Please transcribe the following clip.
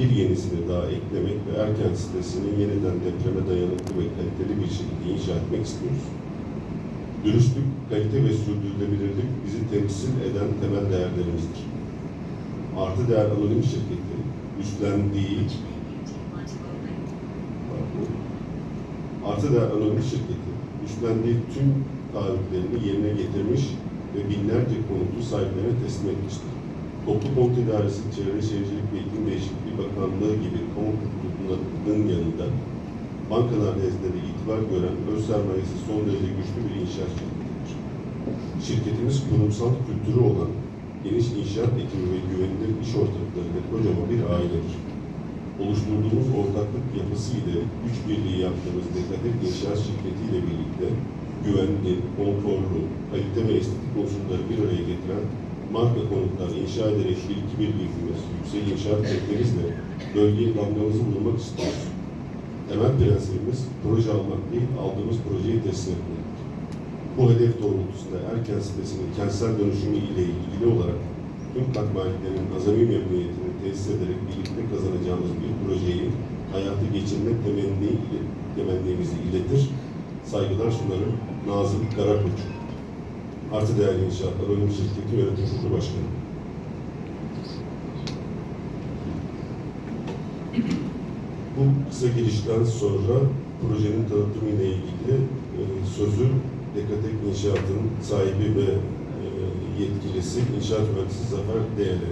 bir yenisini daha eklemek ve Erkent sitesini yeniden depreme dayanıklı ve kaliteli bir şekilde inşa etmek istiyoruz. Dürüstlük, kalite ve sürdürülebilirlik bizi temsil eden temel değerlerimizdir. Artı değer anonim şirketi üstlendiği Artı değer anonim şirketi üstlendiği tüm taahhütlerini yerine getirmiş ve binlerce konutu sahiplerine teslim etmiştir. Toplu Konut İdaresi, Çevre Şehircilik ve İklim Değişikliği Bakanlığı gibi kamu kurumlarının yanında bankalar nezdinde de itibar gören öz sermayesi son derece güçlü bir inşaat şirketidir. Şirketimiz kurumsal kültürü olan geniş inşaat ekibi ve güvenilir iş ortaklarıyla kocaman bir ailedir. Oluşturduğumuz ortaklık yapısı ile güç birliği yaptığımız Dekatek İnşaat Şirketi ile birlikte güvenli, konforlu, kalite ve estetik unsurları bir araya getiren marka konutlar inşa ederek bir iki birliğimiz, yüksek inşaat teknemizle bölgeye damgamızı vurmak istiyoruz. Temel prensibimiz proje almak değil, aldığımız projeyi teslim etmektir. Bu hedef doğrultusunda Erken sitesinin kentsel dönüşümü ile ilgili olarak tüm kat azami memnuniyetini tesis ederek birlikte kazanacağımız bir projeyi hayata geçirmek temenni, temennimizi iletir. Saygılar sunarım. Nazım Karakoç. Artı Değerli İnşaatlar Anonim Şirketi Yönetim Kurulu Başkanı. Bu kısa girişten sonra projenin tanıtımı ile ilgili e, sözü Dekatek İnşaat'ın sahibi ve e, yetkilisi İnşaat Mühendisi Zafer Değer'e